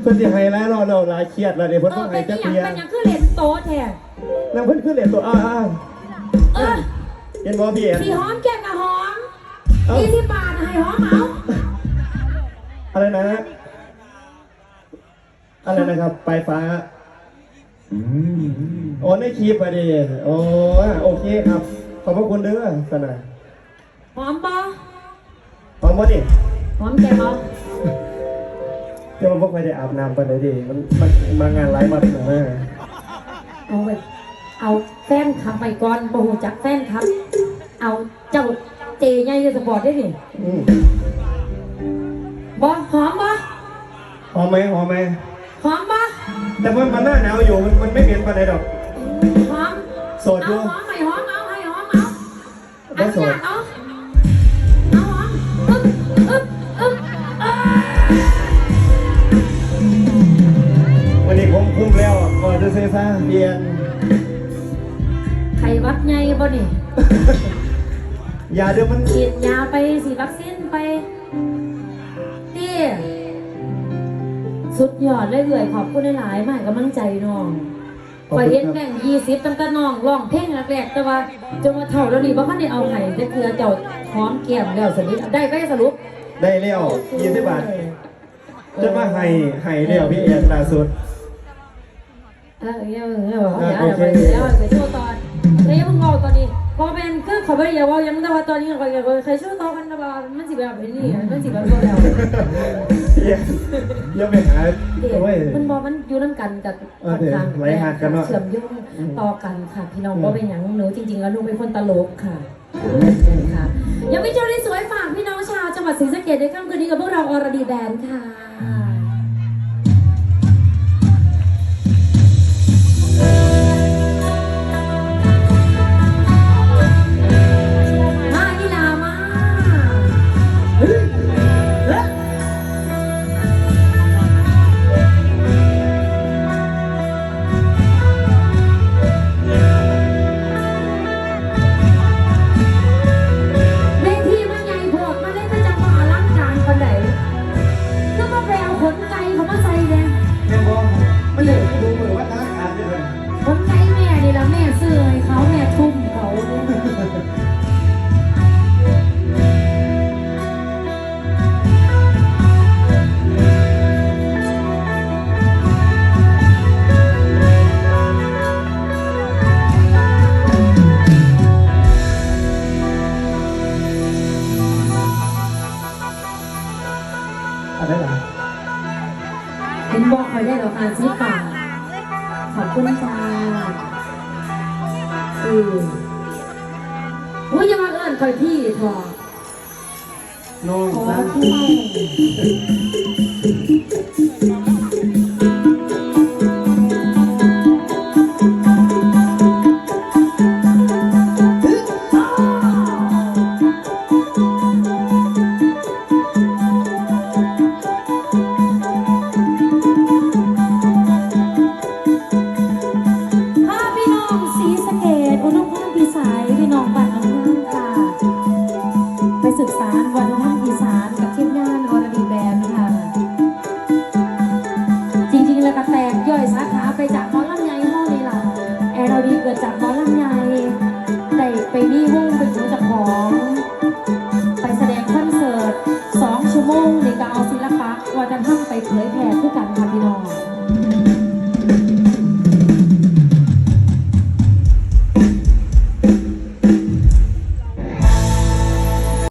เพิ่นสิให้แล้วเราเราหลายเครียดแล้วเดี๋ยวเพิ่นเอต้อองให้เป็นจัอกย่างเทียเป็นอย่างคือเล่นโต๊ะแท้แล้วเพิ่นขึ้นเหรียญตัวอ้าอ้าเออเห็นบ่พี่เอ็น สีหอมแก้มกับหอมเอ้า ยี่สิบบาทให้หอมเอาอะไรนะอะไรนะครับปลายฟ้าโอ้ในคลิปอะดิโอ้โอเคครับ ขอบพระคุณเด้อสนาหอมปะพร้อมบ่ดิหอมแก้มเอาเดี๋ยวมันบ่ค่อยได้อาบน้ำปานใดดิมันมันมางานหลายวันนะเอาไปเอาแฟนขับไปก่อนโอ้โหจักแฟนครับ เอาเจ้าเจใหญ่สปอร์ตได้ดิอืมบอหอมบอหอมไหมหอมไหมหอมบอแต่ว่ามันหน้าหนาวอยู่มันมันไม่เหม็นปานใดดอก หอมโสดอเอายู่หอมไปหอมเอาให้หอมเอาได้เอาโสดอยากเอาเอา มแล้วก่อนจะเซซ่าเรียนไขหวัดไงบ่นี่อย่าเดี๋ยวมันฉีดยาไปสีดวัคซีนไปนี่สุดยอดเลยเอื่อยขอบคุณหลายๆมากกำลังใจน้องคอยเห็นแบ่งยี่สิบตั้งแต่น้องร้องเพลงแรกๆแต่ว่าจนมาเท่าแล้วนี่บ่คันได้เอาไห้จะเกลือเจ้าหอมแก้มแล้วสนิทได้ไปสรุปได้แล้วยี่สิบบาทจะมาให้ให้แล้วพี่เอ็นล่าสุด เออเออเออเดี๋ยวเดี๋ยวไปเดี๋ยวไปโชว์ตอนแล้วยังมึงบอตอนนี้พอเป็นคือขอไปอย่าว่ายังแต่ว่าตอนนี้ก็ย่าใครโชว์ตอนกันนะบ้ามันสิแบบนี้มันสิแบบโดนแล้วดเอ็นเดี๋ยังไปหาเด็กโอ้ยมันบอกมันอยู่น้ำกันกับเออเดี๋ยวไหลหากันเนอะเชื่อมโยงต่อกันค่ะพี่น้องอืมว่าเป็นอย่างหนูจริง ๆ แล้วหนูเป็นคนตลกค่ะค่ะยังไม่เจอได้สวยฝากพี่น้องชาวจังหวัดศรีสะเกษในค่ำคืนนี้กับพวกเราอรดีแบนด์ค่ะ บ เห็นบอกคอยได้ดอกอาชีพป่าขอบคุณจ้าเออว่าอย่ามาเอิ้นคอยพี่เถอะน้องขอนะพี่ สาขาไปจากห้อลำไยห้องนี่ล่ะแอร์เราดีเกิดจากหมอ